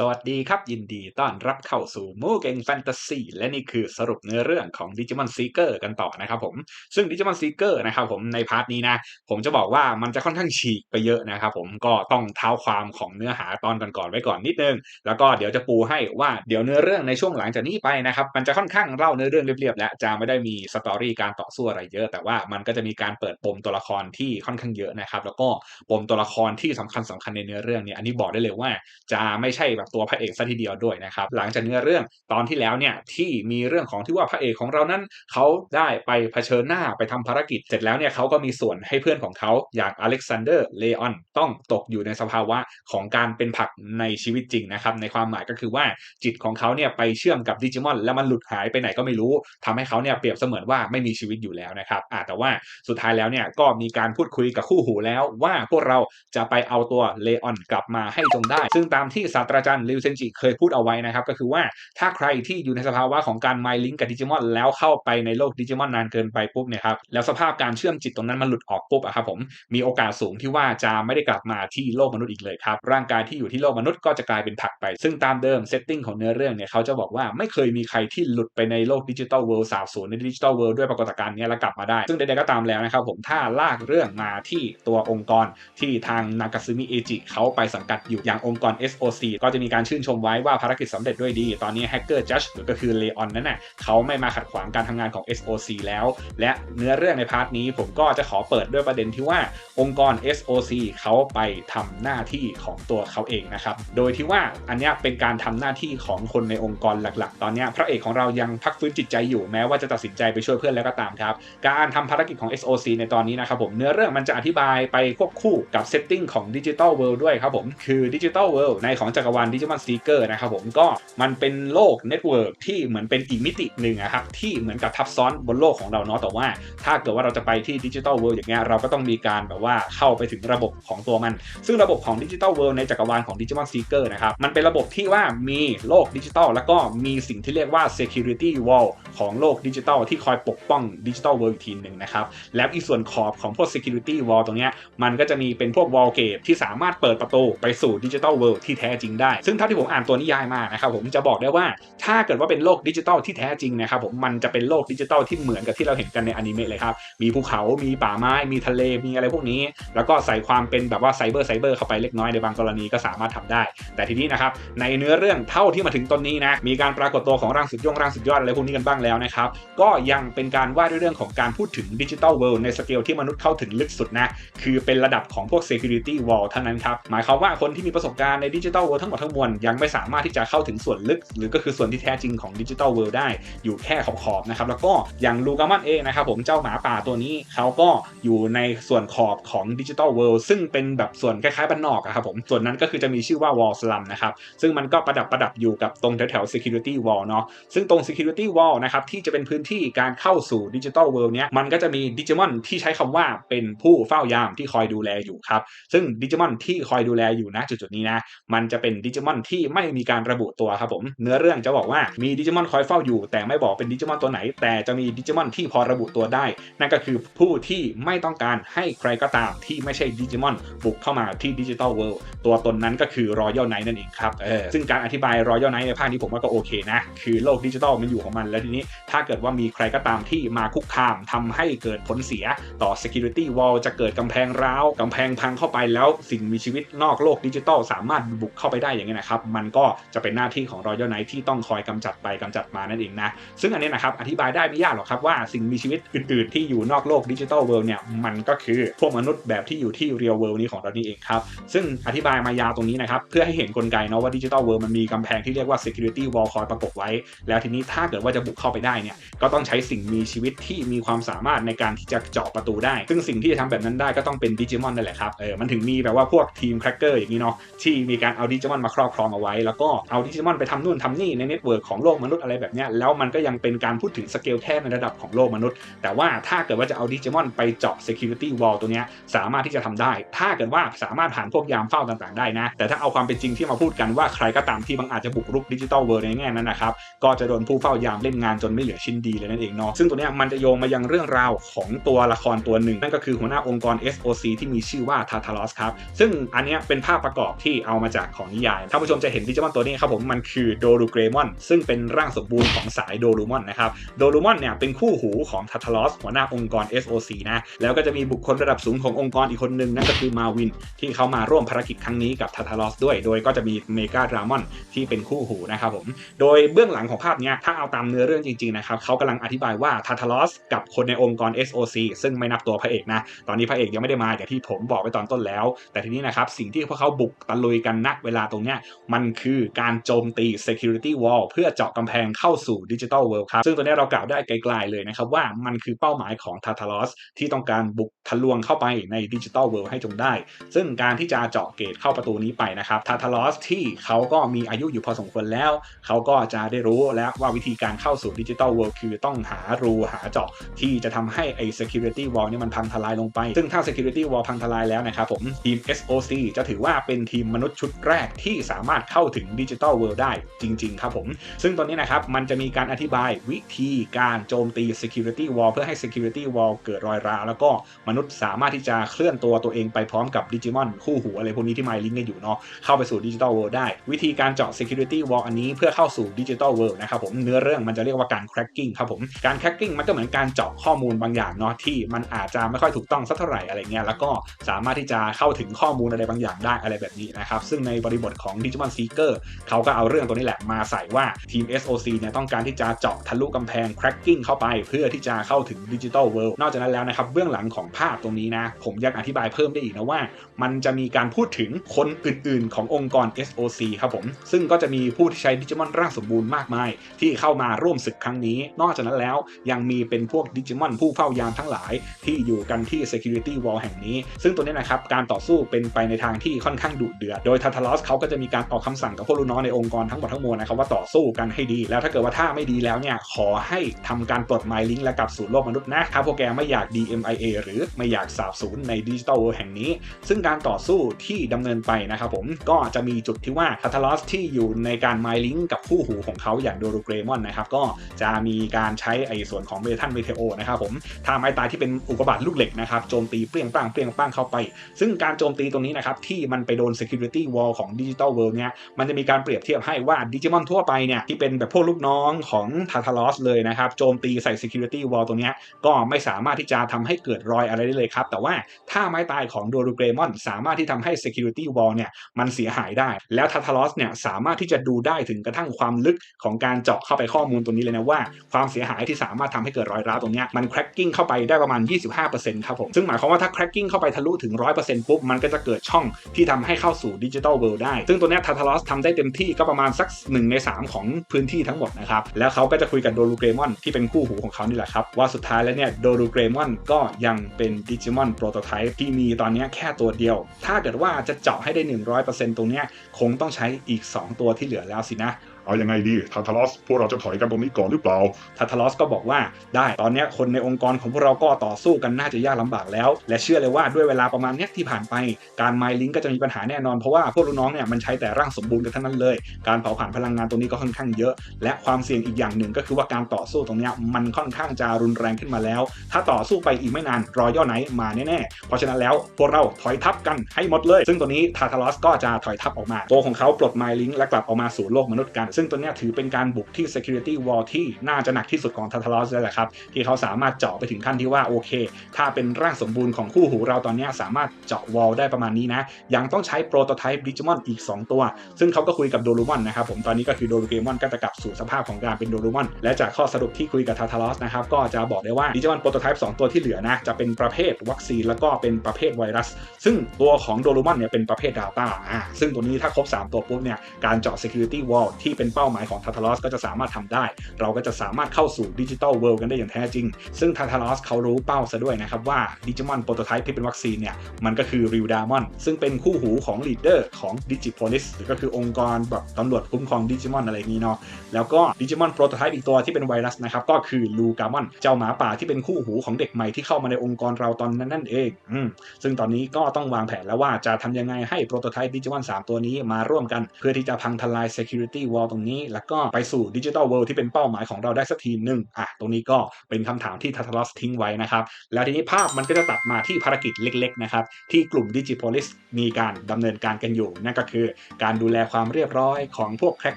สวัสดีครับ ยินดีต้อนรับเข้าสู่มูเก่งแฟนตาซีและนี่คือสรุปเนื้อเรื่องของ Digimon Seeker กันต่อนะครับผม ซึ่ง Digimon Seeker นะครับผมในพาร์ทนี้นะ ผมจะบอกว่ามันจะค่อนข้างฉีกไปเยอะนะครับผมก็ต้องเท้าความของเนื้อหาตอนก่อนๆไว้ก่อนนิดนึง แล้วก็เดี๋ยวจะปูให้ว่าเดี๋ยวเนื้อเรื่องในช่วงหลังจากนี้ไปนะครับมันจะค่อนข้างเล่าเนื้อเรื่องเรียบๆและจะไม่ได้มีสตอรี่การต่อสู้อะไรเยอะ แต่ว่ามันก็จะมีการเปิดปมตัวละครที่ค่อนข้างเยอะนะครับแล้วก็ปมตัวละครที่สำคัญสำคัญในเนื้อเรื่องเนี่ยอันนี้บอกได้เลยว่าจะไม่ใช่แบบตัวพระเอกซะทีเดียวด้วยนะครับ หลังจากเนื้อเรื่องตอนที่แล้วเนี่ยที่มีเรื่องของที่ว่าพระเอกของเรานั้นเขาได้ไปเผชิญหน้าไปทำภารกิจ เสร็จแล้วเนี่ยเขาก็มีส่วนให้เพื่อนของเขาอย่างอเล็กซานเดอร์เลออนต้องตกอยู่ในสภาวะของการเป็นผักในชีวิตจริงนะครับ ในความหมายก็คือว่าจิตของเขาเนี่ยไปเชื่อมกับดิจิมอนแล้วมันหลุดหายไปไหนก็ไม่รู้ทำให้เขาเนี่ยเปรียบเสมือนว่าไม่มีชีวิตอยู่แล้วนะครับอ่าแต่ว่าสุดท้ายแล้วเนี่ยก็มีการพูดคุยกับคู่หูแล้วว่าพวกเราจะไปเอาตัวเลออนกลับมาให้จงได้ ซึ่งตามที่ศาสตราจารย์ลิวเซนจิเคยพูดเอาไว้นะครับ ก็คือว่าถ้าใครที่อยู่ในสภาวะของการไมลิงกับดิจิมอนแล้วเข้าไปในโลกดิจิมอนนานเกินไปปุ๊บเนี่ยครับแล้วสภาพการเชื่อมจิตตรงนั้นมันหลุดออกปุ๊บอะครับผมมีโอกาสสูงที่ว่าจะไม่ได้กลับมาที่โลกมนุษย์อีกเลยครับร่างกายที่อยู่ที่โลกมนุษย์ก็จะกลายเป็นผักไป ซึ่งตามเดิมเซตติ้งของเนื้อเรื่องเนี่ยเขาจะบอกว่าไม่เคยมีใครที่หลุดไปในโลกดิจิตอลเวิลด์สาบสูญในดิจิตอลเวิลด์ด้วยปรากฏการณ์นี้แล้วกลับมาได้ ซึ่งใดๆก็ตามแล้วนะครับผมถ้าลากเรื่องมาที่ตัวองค์กรที่ทางนากาซึมิเอจิเขาไปสังกัดอยู่อย่างองค์กร SOC ก็จะมีการชื่นชมไว้ว่าภารกิจสำเร็จด้วยดี ตอนนี้แฮกเกอร์จัชหรือก็คือเลออนนั้นน่ะเขาไม่มาขัดขวางการทำงานของ SOC แล้ว และเนื้อเรื่องในพาร์ทนี้ผมก็จะขอเปิดด้วยประเด็นที่ว่าองค์กร SOC เขาไปทำหน้าที่ของตัวเขาเองนะครับ โดยที่ว่าอันนี้เป็นการทำหน้าที่ของคนในองค์กรหลักๆ ตอนนี้พระเอกของเรายังพักฟื้นจิตใจอยู่แม้ว่าจะตัดสินใจไปช่วยเพื่อนแล้วก็ตามครับ การทำภารกิจของ SOC ในตอนนี้นะครับผมเนื้อเรื่องมันจะอธิบายไปควบคู่กับเซตติ้งของ Digital World ด้วยครับผมคือ Digital World ในของจักรวาล Digimon Seeker นะครับผมก็มันเป็นโลกเน็ตเวิร์กที่เหมือนเป็นอีกมิติหนึ่งอะครับที่เหมือนกับทับซ้อนบนโลกของเราเนาะแต่ว่า ถ้าเกิดว่าเราจะไปที่ Digital World อย่างเงี้ยเราก็ต้องมีการแบบว่าเข้าไปถึงระบบของตัวมัน ซึ่งระบบของ Digital World ในจักรวาลของ Digimon Seeker นะครับมันเป็นระบบที่ว่ามีโลกดิจิตอลแล้วก็มีสิ่งที่เรียกว่า Security Wall ของโลกดิจิตอลที่คอยปกป้อง Digital World อีกทีหนึ่งนะครับแล้วอีส่วนขอบของพวก Security Wall ตรงเนี้ยมันก็จะมีเป็นพวก Wall Gate ที่สามารถเปิดประตูไปสู่ Digital World ที่แท้จริงได้ซึ่งเท่าที่ผมอ่านตัวนิยายมานะครับผมจะบอกได้ว่าถ้าเกิดว่าเป็นโลกดิจิตอลที่แท้จริงนะครับผมมันจะเป็นโลกดิจิตอลที่เหมือนกับที่เราเห็นกันในอนิเมะเลยครับมีภูเขามีป่าไม้มีทะเลมีอะไรพวกนี้ แล้วก็ใส่ความเป็นแบบว่าไซเบอร์ไซเบอร์เข้าไปเล็กน้อยในบางกรณีก็สามารถทำได้ แต่ทีนี้นะครับในเนื้อเรื่องเท่าที่มาถึงตอนนี้นะมีการปรากฏตัวของร่างสุดยงร่างสุดยอดอะไรพวกนี้กันบ้างแล้วนะครับก็ยังเป็นการว่าด้วยเรื่องของการพูดถึงดิจิตอลเวิลด์ในสเกลที่มนุษย์เข้าถึงลึกสุดนะคือเป็นระดับของพวก Security Wall เท่านั้นครับหมายความว่าคนที่มีประสบการณ์ในดิจิตอลเวิลด์ทั้งหมดทั้งมวลยังไม่สามารถที่จะเข้าถึงส่วนลึก หรือก็คือส่วนที่แท้จริงของดิจิตอลเวิลด์ได้อยู่แค่ขอบๆนะครับแล้วก็อย่างลูกามันเองนะครับผมเจ้าหมาป่าตัวนี้เขาก็อยู่ในส่วนขอบของดิจิตอลเวิลด์ซึ่งเป็นแบบส่วนคล้ายๆบ้านนอกอะครับผมส่วนนั้นก็คือจะมีชื่อว่า Wall Slum นะครับซึ่งมันก็ประดับประดับอยู่กับตรงแถวๆ Security Wall เนาะซึ่งตรง Security Wall นะครับที่จะเป็นพื้นที่การเข้าสู่ดิจิตอลเวิลด์เนี้ยมันก็จะมีดิจิมอนที่ใช้คำว่าเป็นผู้เฝ้ายามที่คอยดูแลอยู่ครับซึ่งดิจิมอนที่คอยดูแลอยู่นะจุดๆนี้นะมันจะเป็นดิจิมอนที่ไม่มีการระบุตัวครับผม เนื้อเรื่องจะบอกว่ามีดิจิมอนคอยเฝ้าอยู่ แต่ไม่บอกเป็นดิจิมอนตัวไหน แต่จะมีดิจิมอนที่พอระบุตัวได้ นั่นก็คือผู้ที่ไม่ต้องการให้ใครก็ตามที่ไม่ใช่ดิจิมอนบุกเข้ามาที่ดิจิตอลเวิลด์ตัวตนนั้นก็คือรอยัลไนท์นั่นเองครับเออซึ่งการอธิบายรอยัลไนท์ในภาคนี้ผมว่าก็โอเคนะคือโลกดิจิตอลมันอยู่ของมันแล้วทีนี้ ถ้าเกิดว่ามีใครก็ตามที่มาคุกคามทำให้เกิดผลเสียต่อ Security Wall จะเกิดกำแพงร้าวกำแพงพังเข้าไปแล้วสิ่งมีชีวิตนอกโลกดิจิตอลสามารถบุกเข้าไปได้อย่างเงี้ยนะครับมันก็จะเป็นหน้าที่ของรอยัลไนท์ที่ต้องคอยกำจัดไปกำจัดมานั่นเองนะซึ่งอันนี้นะครับอธิบายได้ไม่ยากหรอกครับว่าสิ่งมีชีวิตอื่น ๆ ที่อยู่นอกโลกดิจิตอลเวิลด์เนี่ยมันก็คือพวกมนุษย์แบบที่อยู่ที่เรียลเวิลด์นี้ของเรานี่เองครับซึ่งอธิบายมายาวตรงนี้นะครับเพื่อให้เห็นกลไกเนาะว่าดิจิตอลเวิลด์มันมีกำแพงที่เรียกว่า security wall คอยประกบไว้ แล้วทีนี้ถ้าเกิดว่าจะบุกเข้าไปได้เนี่ยก็ต้องใช้สิ่งมีชีวิตที่มีความสามารถในการที่จะเจาะประตูได้ ซึ่งสิ่งที่จะทำแบบนั้นได้ก็ต้องเป็นดิจิมอนนั่นแหละครับเออมันถึงมีแบบว่าพวกทีมแครกเกอร์อย่างนี้เนาะที่มีการเอาดิจิมอนมาครอบครองเอาไว้ แล้วก็เอาดิจิมอนไปทำนู่นทำนี่ในเน็ตเวิร์กของโลกมนุษย์อะไรแบบนี้แล้วมันก็ยังเป็นการพูดถึงสเกลแค่ในระดับของโลกมนุษย์ แต่ว่าถ้าเกิดว่าจะเอาดิจิมอนไปเจาะ security wall ตัวนี้สามารถที่จะทำได้ ถ้าเกิดว่าสามารถผ่านพวกยามเฝ้าต่างๆได้นะ แต่ถ้าเอาความเป็นจริงที่มาพูดกันว่าใครก็ตามที่บางอาจจะบุกรุกดิจิตอลเวิร์ในแง่นั้นนะครับก็จะโดนผู้เฝ้ายามเล่นงานจนไม่เหลือชิ้นดีเลยนั่นเองเนาะซึ่งตัวนี้มันจะโยงมายังเรื่องราวของตัวละครตัวหนึ่ง นั่นก็คือหัวหน้าองค์กร SOC ที่มีชื่อว่าทาทารอสครับซึ่งอันนี้เป็นภาพประกอบที่เอามาจากของนิยายท่านผู้ชมจะเห็นดิจิมอนตัวนี้ครับผมมันคือโดรูเกรมอนซึ่งเป็นร่างสมบูรณ์ของสายโดรูมอนนะครับโดรูมอนเนี่ยเป็นคู่หูของทัทลอสหัวหน้าองค์กร SOC นะแล้วก็จะมีบุคคลระดับสูงขององค์กรอีกคนหนึ่งนั่นก็คือมาวิน ที่เขามาร่วมภารกิจครั้งนี้กับทัทลอสด้วย โดยก็จะมีเมกาดรามอนที่เป็นคู่หูนะครับผมโดยเบื้องหลังของภาพเนี้ยถ้าเอาตามเนื้อเรื่องจริงๆนะครับเขากำลังอธิบายว่าทัทลอสกับคนในองค์กร SOC ซึ่งไม่นับตัวพระเอกนะตอนนี้พระเอกยังไม่ได้มาอย่างที่ผมบอกไปตอนต้นแล้ว แต่ทีนี้นะครับสิ่งที่พวกเขาบุกตะลุยกันณเวลาตรงเนี้ยมันคือการโจมตี security wall เพื่อเจาะกำแพงเข้าสู่ดิจิทัลเวิลด์ครับ ซึ่งตัวนี้เรากล่าวได้ไกลๆเลยนะครับว่ามันคือเป้าหมายของทาทาลอสที่ต้องการบุกทะลวงเข้าไปในดิจิทัลเวิลด์ให้จงได้ ซึ่งการที่จะเจาะเกตเข้าประตูนี้ไปนะครับทาทาลอสที่เขาก็มีอายุอยู่พอสมควรแล้ว เขาก็จะได้รู้แล้วว่าวิธีการเข้าสู่ดิจิทัลเวิลด์คือต้องหารูหาเจาะที่จะทำให้ไอ้ security wall นี่มันพังทลายลงไป ซึ่งถ้า security wall พังทลายแล้วนะครับผมทีม SOC จะถือว่าเป็นทีมมนุษย์ชุดแรกที่สามารถเข้าถึงดิจิทัลเวิลด์ได้จริง ๆ ครับผม ซึ่งตอนนี้นะครับมันจะมีการอธิบายวิธีการโจมตี security wall เพื่อให้ security wall เกิดรอยร้าวแล้วก็มนุษย์สามารถที่จะเคลื่อนตัวตัวเองไปพร้อมกับดิจิมอนคู่หูอะไรพวกนี้ที่ไมลิงก์กันอยู่เนาะเข้าไปสู่ดิจิทัลเวิลด์ได้ วิธีการเจาะ security wall อันนี้เพื่อเข้าสู่ดิจิทัลเวิลด์นะครับผมเนื้อเรื่องมันจะเรียกว่าการ cracking ครับผมการ cracking มันก็เหมือนการเจาะข้อมูลบางอย่างเนาะที่มันอาจจะไม่ค่อยถูกต้องสักเท่าไหร่อะไรเงี้ยแล้วก็สามารถที่จะเข้าถึงข้อมูลอะไรบางอย่างได้อะไรแบบนี้นะครับซึ่งในบริบทของ Digimon Seeker เขาก็เอาเรื่องตัวนี้แหละมาใส่ว่าทีม SOC เนี่ยต้องการที่จะเจาะทะลุกำแพง cracking เข้าไปเพื่อที่จะเข้าถึงดิจิทัลเวิลด์นอกจากนั้นแล้วนะครับเบื้องหลังของภาพตรงนี้นะ ผมยังอธิบายเพิ่มได้อีกนะว่า มันจะมีการพูดถึงคนอื่นๆ ขององค์กร SOC ครับผม ซึ่งก็จะมีผู้ที่ใช้ดิจิมอนร่างสมบูรณ์มากมาย ที่เข้ามาร่วมศึกครั้งนี้ นอกจากนั้นแล้วยังมีเป็นพวกดิจิมอนผู้เฝ้ายามทั้งหลาย ที่อยู่กันที่ Security Wall แห่งนี้ ซึ่งตัวนี้นะครับการต่อสู้เป็นไปในทางที่ค่อนข้างดุเดือด โดยทัทลอสเขาก็จะมีการออกคำสั่งกับพวกลูกน้องในองค์กรทั้งหมดทั้งมวลนะครับว่าต่อสู้กันให้ดีแล้วถ้าเกิดว่าถ้าไม่ดีแล้วเนี่ยขอให้ทำการปลดไมลิงและกลับสู่โลกมนุษย์นะถ้าพวกแกไม่อยาก DMIA หรือไม่อยากสาบสูญในดิจิทัลเวิลด์แห่งนี้ ซึ่งการต่อสู้ที่ดำเนินไปนะครับผมก็จะมีจุดที่ว่าทัทลอสที่อยู่ในการไมลิงกับคู่หูของเขาอย่างโดโรเกรมอนนะครับก็จะมีการใช้ไอ้ส่วนของเมทัลเมเทโอนะครับผมถ้าไม้ตายที่เป็นอุกกาบาตลูกเหล็กนะครับโจมตีเปรี้ยงป้างเปรี้ยงป้างเข้าไป ซึ่งการโจมตีตรงนี้นะครับที่มันไปโดน security wall ของดิจิทัลเวิลด์เนี่ยมันจะมีการเปรียบเทียบให้ว่าดิจิมอนทั่วไปเนี่ยที่เป็นแบบพวกลูกน้องของทาทาลอสเลยนะครับโจมตีใส่ security wall ตรงเนี้ยก็ไม่สามารถที่จะทำให้เกิดรอยอะไรได้เลยครับ แต่ว่าถ้าไม้ตายของโดรูเกรมอนสามารถที่ทำให้ security wall เนี่ยมันเสียหายได้ แล้วทาทาลอสเนี่ยสามารถที่จะดูได้ถึงกระทั่งความลึกของการเจาะเข้าไปข้อมูลตรงนี้เลยนะว่า ความเสียหายที่สามารถทำให้เกิดรอยร้าวตรงนี้มัน cracking เข้าไปได้ประมาณ 25%ครับผมซึ่งหมายความว่าถ้า cracking เข้าไปทะลุถึง 100%ปุ๊บมันก็จะเกิดช่องที่ทำให้เข้าสู่ดิจิทัลเวิลด์ได้ซึ่งตัวนี้ทาทาลอสทำได้เต็มที่ก็ประมาณสัก1ใน3 ของพื้นที่ทั้งหมดนะครับ แล้วเขาก็จะคุยกับโดรูเกรมอนที่เป็นคู่หูของเขานี่แหละครับ ว่าสุดท้ายแล้วเนี่ยโดรูเกรมอนก็ยังเป็นดิจิมอนโปรโตไทป์ที่มีตอนนี้แค่ตัวเดียว ถ้าเกิดว่าจะเจาะให้ได้ 100%ตรงเนี้ยคงต้องใช้อีก 2 ตัวที่เหลือแล้วสินะ เอายังไงดีทาทาลอสพวกเราจะถอยกันตรงนี้ก่อนหรือเปล่าทัทาลอสก็บอกว่าได้ตอนนี้คนในองค์กรของพวกเราก็ต่อสู้กันน่าจะยากลำบากแล้ว และเชื่อเลยว่าด้วยเวลาประมาณเนี้ยที่ผ่านไป การไมลิงก็จะมีปัญหาแน่นอนเพราะว่าพวกลูกน้องเนี่ยมันใช้แต่ร่างสมบูรณ์กันทั้งนั้นเลย การเผาผลาญพลังงานตรงนี้ก็ค่อนข้างเยอะ และความเสี่ยงอีกอย่างหนึ่งก็คือว่าการต่อสู้ตรงนี้มันค่อนข้างจะรุนแรงขึ้นมาแล้ว ถ้าต่อสู้ไปอีกไม่นานรอยย่อไหนมาแน่ๆเพราะฉะนั้นแล้วพวกเราถอยทับกันให้หมดเลย ซึ่งตัวนี้ทาทาลอสก็จะถอยทับออกมา ตัวของเขาปลดไมลิงและกลับออกมาสู่โลกมนุษย์กันซึ่งตัวเนี้ยถือเป็นการบุกที่ security wall ที่น่าจะหนักที่สุดของทาทาลอสเลยแหละครับ ที่เขาสามารถเจาะไปถึงขั้นที่ว่าโอเค ถ้าเป็นร่างสมบูรณ์ของคู่หูเราตอนนี้สามารถเจาะ wall ได้ประมาณนี้นะ ยังต้องใช้โปรโตไทป์ดิจิมอนอีก 2 ตัว ซึ่งเขาก็คุยกับโดรูมอนนะครับผมตอนนี้ก็คือโดรูเกมอนก็จะกลับสู่สภาพของการเป็นโดรูมอนและจากข้อสรุปที่คุยกับทาทาลอสนะครับก็จะบอกได้ว่าดิจิมอนโปรโตไทป์2ตัวที่เหลือนะจะเป็นประเภทวัคซีนแล้วก็เป็นประเภทไวรัส ซึ่งตัวของโดรูมอนเนี่ยเป็นประเภทดาต้าอ่าซึ่งตัวนี้ถ้าครบ 3 ตัวปุ๊บเนี่ยการเจาะ security wall ที่เป็นเป้าหมายของทาทาลอสก็จะสามารถทำได้ เราก็จะสามารถเข้าสู่ดิจิทัลเวิลด์กันได้อย่างแท้จริง ซึ่งทาทาลอสเขารู้เป้าซะด้วยนะครับว่าดิจิมอนโปรโตไทป์ที่เป็นวัคซีนเนี่ยมันก็คือริวดามอนซึ่งเป็นคู่หูของลีดเดอร์ของดิจิโพลิสหรือก็คือองค์กรแบบตำรวจคุ้มครองดิจิมอนอะไรนี้เนาะแล้วก็ดิจิมอนโปรโตไทป์อีกตัวที่เป็นไวรัสนะครับก็คือลูกามอนเจ้าหมาป่าที่เป็นคู่หูของเด็กใหม่ที่เข้ามาในองค์กรเราตอนนั้นนั่นเองอืมซึ่งตอนนี้ก็ต้องวางแผนแล้วว่าจะทำยังไงให้โปรโตไทป์ดิจิมอน3ตัวนี้มาร่วมกัน เพื่อที่จะพังทลาย Security Wall ตรงนี้ แล้วก็ไปสู่ดิจิทัลเวิลด์ที่เป็นเป้าหมายของเราได้สักทีหนึ่งอะตรงนี้ก็เป็นคำถามที่ทัทลอสทิ้งไว้นะครับ แล้วทีนี้ภาพมันก็จะตัดมาที่ภารกิจเล็กๆนะครับที่กลุ่มดิจิ p o l ลิสมีการดำเนินการกันอยู่ นั่นก็คือการดูแลความเรียบร้อยของพวกแครก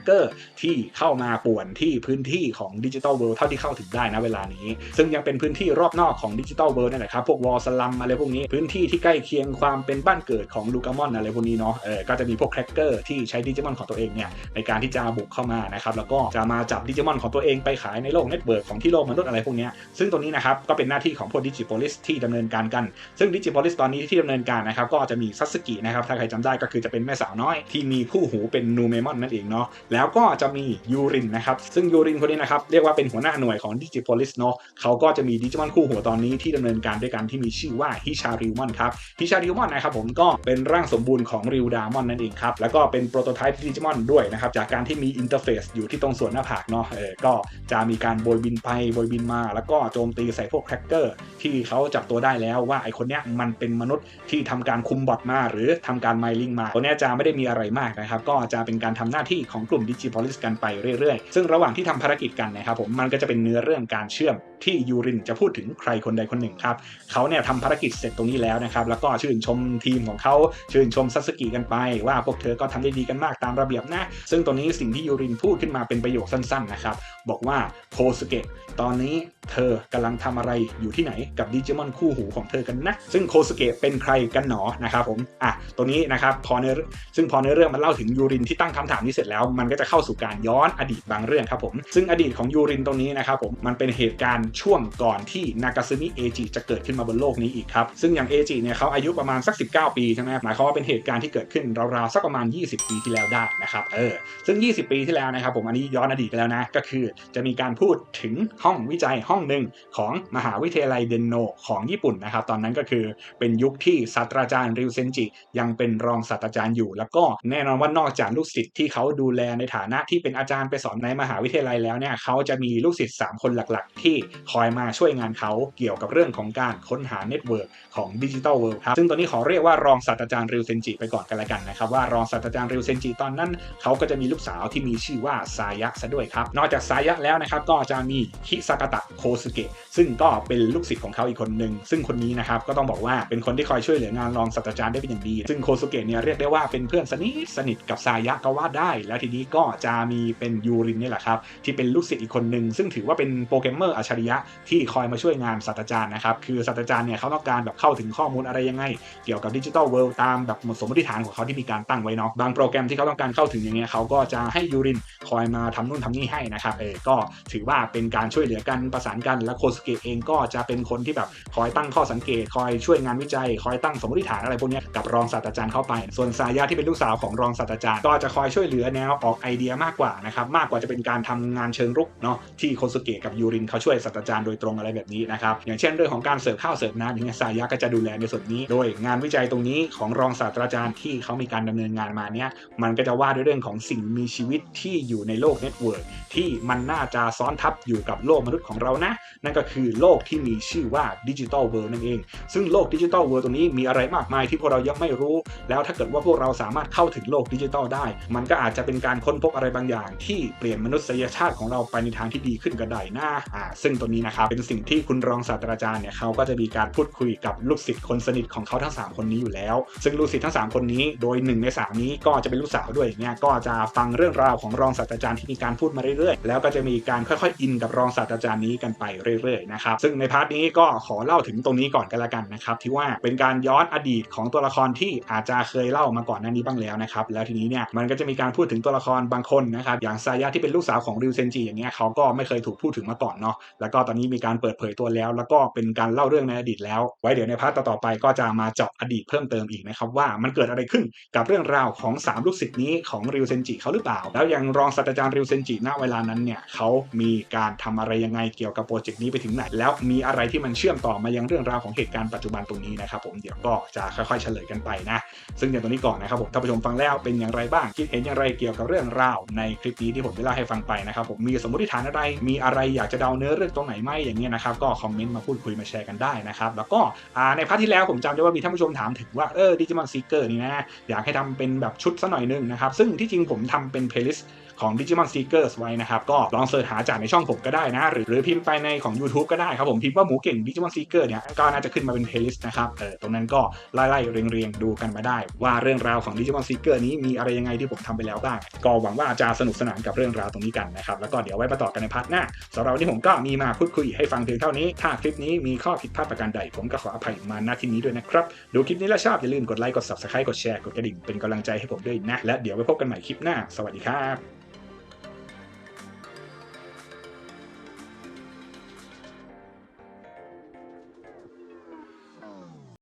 เกอร์ที่เข้ามาป่วนที่พื้นที่ของดิจิทัลเวิลด์เท่าที่เข้าถึงได้นะเวลานี้ ซึ่งยังเป็นพื้นที่รอบนอกของดิจิทัลเวิลด์นั่นแหละครับพวกวอลสลัมอะไรพวกนี้พื้นที่ที่ใกล้เคียงความเป็นบ้านเกิดของลูกามอนอะไรพวกนี้เนาะเออก็จะมีพวกแครกเกอร์ที่ใช้ดิจิมอนของตัวเองเนี่ยในการที่จะบุกเข้ามานะครับแล้วก็จะมาจับดิจิมอนของตัวเองไปขายในโลกเน็ตเวิร์กของที่โลกมนุษย์อะไรพวกนี้ซึ่งตรงนี้นะครับก็เป็นหน้าที่ของพวกดิจิ p o l ลิสที่ดำเนินการกัน ซึ่งดิจิ p o l ลิสตอนนี้ที่ดำเนินการนะครับก็จะมีซัตสกินะครับถ้าใครจำได้ก็คือจะเป็นแม่สาวน้อยที่มีคู่หูเป็นนูเมมอนนั่นเองเนาะแล้วก็จะมียูรินนะครับซึ่งยูรินคนนี้นะครับเรียกว่าเป็นหัวหน้าหน่วยของดิจิ p o l ลิสเนาะเขาก็จะมีดิจิมอนคู่หูตอนนี้ที่ดำเนินการด้วยกันที่มีชื่อว่าฮิชาริวมอนครับฮิชาริวมอนนะครับผมก็เป็นร่างสมบูรณ์ของริวดามอนนั่นเองครับแล้วก็เป็นโปรโตไทป์ดิจิมอนด้วยนะครับจากการที่มีอินเทอร์เฟซอยู่ที่ตรงส่วนหน้าผากเนาะเออก็จะมีการโบยบินไปโบยบินมา แล้วก็โจมตีใส่พวกแครกเกอร์ที่เขาจับตัวได้แล้วว่าไอคนเนี้ยมันเป็นมนุษย์ที่ทำการคุมบอทมา หรือทำการไมลิงมาตัวเนี้ยจะไม่ได้มีอะไรมากนะครับก็จะเป็นการทำหน้าที่ของกลุ่มดิจิ p o l ลิสกันไปเรื่อยๆ ซึ่งระหว่างที่ทำภารกิจกันนะครับผมมันก็จะเป็นเนื้อเรื่องการเชื่อมที่ยูรินจะพูดถึงใครคนใดคนหนึ่งครับเขาเนี่ยทำภารกิจเสร็จตรงนี้แล้วนะครับแล้วก็ชื่นชมทีมของเขาชื่นชมซัสกิกันไป ว่าพวกเธอก็ทำได้ดีกันมากตามระเบียบนะ ซึ่งตรงนี้สิ่งที่ยูรินพูดขึ้นมาเป็นประโยคสั้นๆนะครับ บอกว่าโคสเกตตอนนี้เธอกำลังทำอะไรอยู่ที่ไหนกับดิจิมอนคู่หูของเธอกันนะ ซึ่งโคสเกะเป็นใครกันหนอนะครับผมอะตัวนี้นะครับพอเนื้อซึ่งพอเนื้อเรื่องมันเล่าถึงยูรินที่ตั้งคำถามนี้เสร็จแล้ว มันก็จะเข้าสู่การย้อนอดีตบางเรื่องครับผมซึ่งอดีตของยูรินตรงนี้นะครับผมมันเป็นเหตุการณ์ช่วงก่อนที่นากาซึมิเอจิจะเกิดขึ้นมาบนโลกนี้อีกครับซึ่งอย่างเอจิเนี่ยเขาอายุประมาณสัก 19 ปีใช่ไหมหมายความว่าเป็นเหตุการณ์ที่เกิดขึ้นราวๆสักประมาณ 20 ปีที่แล้วได้นะครับเออซึ่ง 20 ปีที่แล้วนะครับผมอันนี้ย้อนอดีตไปแล้วนะก็คือจะมีการพูดถึงห้องวิจัยห้องหนึ่งของมหาวิทยาลัยเดนโนของญี่ปุ่นนะครับ ตอนนั้นก็คือเป็นยุคที่ศาสตราจารย์ริวเซนจิ ยังเป็นรองศาสตราจารย์อยู่ แล้วก็แน่นอนว่านอกจากลูกศิษย์ที่เขาดูแลในฐานะที่เป็นอาจารย์ไปสอนในมหาวิทยาลัยแล้วเนี่ยเขาจะมีลูกศิษย์3คนหลักๆ ที่คอยมาช่วยงานเขาเกี่ยวกับเรื่องของการค้นหาเน็ตเวิร์กของดิจิทัลเวิลด์ครับซึ่งตัวนี้ขอเรียกว่ารองศาสตราจารย์ริวเซนจิไปก่อนกันละกันนะครับว่ารองศาสตราจารย์ริวเซนจิตอนนั้นเขาก็จะมีลูกสาวที่มีชื่อว่าซายะซะด้วยครับนอกจากซายะแล้วนะครับก็จะมีคิซากะตะโคสุเกะซึ่งก็เป็นลูกศิษย์ของเขาอีกคนหนึ่งซึ่งคนนี้นะครับก็ต้องบอกว่าเป็นคนที่คอยช่วยเหลืองานรองศาสตราจารย์ได้เป็นอย่างดี ซึ่งโคสุเกะเนี่ยเรียกได้ว่าเป็นเพื่อนสนิทสนิทกับซายะก็ว่าได้ แล้วทีนี้ก็จะมีเป็นยูรินนี่แหละครับที่เป็นลูกศิษย์อีกคนหนึ่งซึ่งถือว่าเป็นโปรแกรมเมอร์อัจฉริยะที่คอยมาช่วยงานศาสตราจารย์นะครับคือศาสตราจารย์เนี่ยเขาต้องการแบบเข้าถึงข้อมูลอะไรยังไง เกี่ยวกับดิจิทัลเวิลด์ตามแบบสมมติฐานของเขาที่มีการตั้งไว้เนาะบางโปรแกรมที่เขาต้องการเข้าถึงอย่างเงี้ยเขาก็จะให้ยูรินคอยมาทำนู่นทำนี่ให้นะครับเออก็ถือว่าเป็นการช่วยเหลือกันประสานกัน และโคสเกะเองก็จะเป็นคนที่แบบคอยตั้งข้อสังเกต คอยช่วยงานวิจัย คอยตั้งสมมติฐานอะไรพวกนี้กับรองศาสตราจารย์เข้าไป ส่วนสายาที่เป็นลูกสาวของรองศาสตราจารย์ ก็จะคอยช่วยเหลือแนวออกไอเดียมากกว่านะครับมากกว่าจะเป็นการทำงานเชิงรุกเนาะที่โคสเกะกับยูรินเขาช่วยศาสตราจารย์โดยตรงอะไรแบบนี้นะครับอย่างเช่นเรื่องของการเสิร์ฟข้าวเสิร์ฟน้ำอย่างเงี้ยสายาก็จะดูแลในส่วนนี้ โดยงานวิจัยตรงนี้ของรองศาสตราจารย์ที่เขามีการดำเนินงานมาเนี่ยมันก็จะว่าด้วยเรื่องของสิ่งมีชีวิตที่อยู่ในโลกเน็ตเวิร์กที่มันน่าจะซ้อนทับอยู่กับโลกมนุษย์ของเรานะ นั่นก็คือโลกที่มีชื่อว่าดิจิ t a ลเวิร์นั่นเอง ซึ่งโลกดิจิ t a ลเวิร์ตรงนี้มีอะไรมากมายที่พวกเรายังไม่รู้ แล้วถ้าเกิดว่าพวกเราสามารถเข้าถึงโลกดิจิทัลได้ มันก็อาจจะเป็นการค้นพบอะไรบางอย่าง ที่เปลี่ยนมนุษยชาติของเราไปในทางที่ดีขึ้นก็ได้นะอ่าซึ่งตัวนี้นะครับเป็นสิ่งที่คุณรองศาสตราจารย์เนี่ยเขาก็จะมีการพูดคุยกับลูกศิษย์คนสนิทของเขาทั้ง 3 คนนี้อยู่แล้ว ซึ่งลูกศิษย์ทั้ง 3 คนนี้ โดยหนึ่งในสามนี้ก็จะเป็นลูกสาวด้วยเนี่ยก็จะฟังเรื่องราวของรองศาสตราจารย์ที่มีการพูดมาเรื่อยๆ แล้วก็จะมีการค่อยๆอินกับรองศาสตราจารย์นี้กันไปเรื่อยๆนะครับซึ่งในพาร์ทนี้ก็ขอเล่าถึงตรงนี้ก่อนกันละกันนะครับที่ว่าเป็นการย้อนอดีตของตัวละครที่อาจจะเคยเล่ามาก่อนหน้านี้บ้างแล้วนะครับแล้วทีนี้เนี่ยมันก็จะมีการพูดถึงตัวละครบางคนนะครับอย่างซายะที่เป็นลูกสาวของริวเซนจิอย่างเงี้ยเขาก็ไม่เคยถูกพูดถึงมาก่อนเนาะแล้วก็ตอนนี้มีการเปิดเผยตัวแล้ว แล้วก็เป็นการเล่าเรื่องในอดีตแล้ว ไว้เดี๋ยวในพาร์ทต่อๆไปก็จะมาเจาะอดีตเพิ่มเติมอีกนะครับว่ามันเกิดอะไรขึ้นกับเรื่องราวของ 3 ลูกศิษย์นี้ของริวเซนจิเขาหรือเปล่า แล้วยังรองศาสตราจารย์ริวเซนจิณเวลานั้นเนี่ยเขามีการทำอะไรยังไงเกี่ยวกับโปรเจกต์นี้ไปถึงไหน แล้วมีอะไรที่มันเชื่อมต่อมายังเรื่องราวของเหตุการณ์ปัจจุบันตรงนี้นะครับผมเดี๋ยวก็จะค่อยๆเฉลยกันไปนะ ซึ่งอย่างตัวนี้ก่อนนะครับผมท่านผู้ชมฟังแล้วเป็นอย่างไรบ้างคิดเห็นอย่างไรเกี่ยวกับเรื่องราวในคลิปนี้ที่ผมได้เล่าให้ฟังไปนะครับผมมีสมมติฐานอะไร มีอะไรอยากจะเดาเนื้อเรื่องตรงไหนไหมอย่างเงี้ยนะครับก็คอมเมนต์มาพูดคุยมาแชร์กันได้นะครับแล้วก็ในพาร์ทที่แล้วผมจำได้ว่ามีท่านผู้ชมถามถึงว่าเออดิจิมอนซีเกอร์นี่นะอยากให้ทำเป็นแบบชุดซะหน่อยนึงนะครับซึ่งที่จริงผมทำเป็นเพลย์ลิสต์ ของ Digimon Seekers ไว้นะครับก็ลองเสิร์ชหาจากในช่องผมก็ได้นะ หรือหรือพิมพ์ไปในของ YouTube ก็ได้ครับผมพิมพ์ว่าหมูเก่ง Digimon Seeker เนี่ยก็น่าจะขึ้นมาเป็น playlist นะครับเออตรงนั้นก็ไล่ๆเรียงๆ ดูกันมาได้ ว่าเรื่องราวของ Digimon Seeker นี้มีอะไรยังไงที่ผมทำไปแล้วบ้าง ก็หวังว่าจะสนุกสนานกับเรื่องราวตรงนี้กันนะครับแล้วก็เดี๋ยวไว้มาต่อกันในพาร์ทหน้าสำหรับวันนี้ผมก็มีมาพูดคุยให้ฟังเพียงเท่านี้ ถ้าคลิปนี้มีข้อผิดพลาดประการใด ผมก็ขออภัยมาณที่นี้ด้วยนะครับดูคลิปนี้แล้วชอบอย่าลืมกดไลค์กด subscribe กดแชร์กดกระดิ่งเป็นกำลังใจให้ผมด้วยนะและเดี๋ยวไว้พบกันใหม่คลิปหน้าสวัสดีครับ